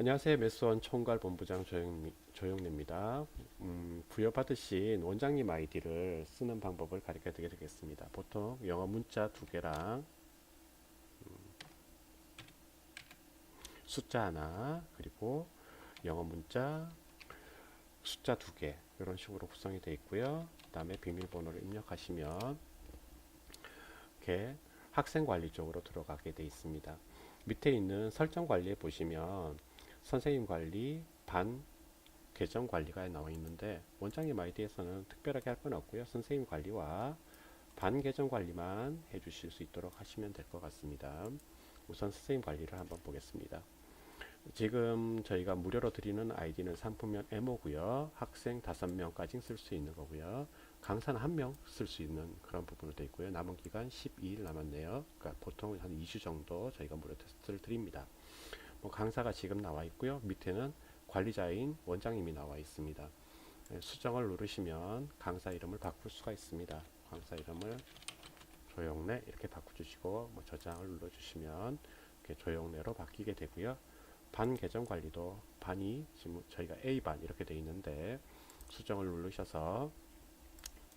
안녕하세요. 매수원 총괄 본부장 조영, 조영래입니다. 음, 부여받으신 원장님 아이디를 쓰는 방법을 가르쳐 드리겠습니다. 보통 영어 문자 두 개랑 음, 숫자 하나 그리고 영어 문자 숫자 두 개 이런 식으로 구성이 되어 있고요. 그 다음에 비밀번호를 입력하시면 이렇게 학생 관리 쪽으로 들어가게 되어 있습니다. 밑에 있는 설정 관리에 보시면 선생님 관리, 반 계정 관리가 나와 있는데 원장님 아이디에서는 특별하게 할 건 없고요. 선생님 관리와 반 계정 관리만 해주실 수 있도록 하시면 될 것 같습니다. 우선 선생님 관리를 한번 보겠습니다. 지금 저희가 무료로 드리는 아이디는 상품명 M호고요. 학생 5명까지 쓸 수 있는 거고요. 강사는 한명쓸 수 있는 그런 부분으로 되어 있고요. 남은 기간 12일 남았네요. 그러니까 보통 한 2주 정도 저희가 무료 테스트를 드립니다. 뭐 강사가 지금 나와 있고요. 밑에는 관리자인 원장님이 나와 있습니다. 네, 수정을 누르시면 강사 이름을 바꿀 수가 있습니다. 강사 이름을 조영래 이렇게 바꿔주시고 뭐 저장을 눌러주시면 이렇게 조영래로 바뀌게 되고요. 반 계정 관리도 반이 지금 저희가 A반 이렇게 되어 있는데 수정을 누르셔서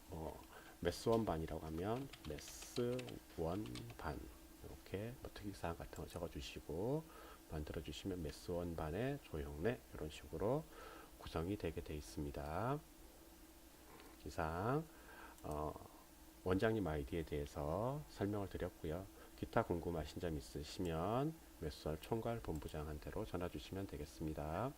뭐 매스원 반이라고 하면 매스원 반 이렇게 뭐 특이사항 같은 거 적어주시고 만들어 주시면 매스원 반의 조형래 이런 식으로 구성이 되게 되어 있습니다. 이상 어, 원장님 아이디에 대해서 설명을 드렸고요. 기타 궁금하신 점 있으시면 매수할 총괄 본부장한테로 전화 주시면 되겠습니다.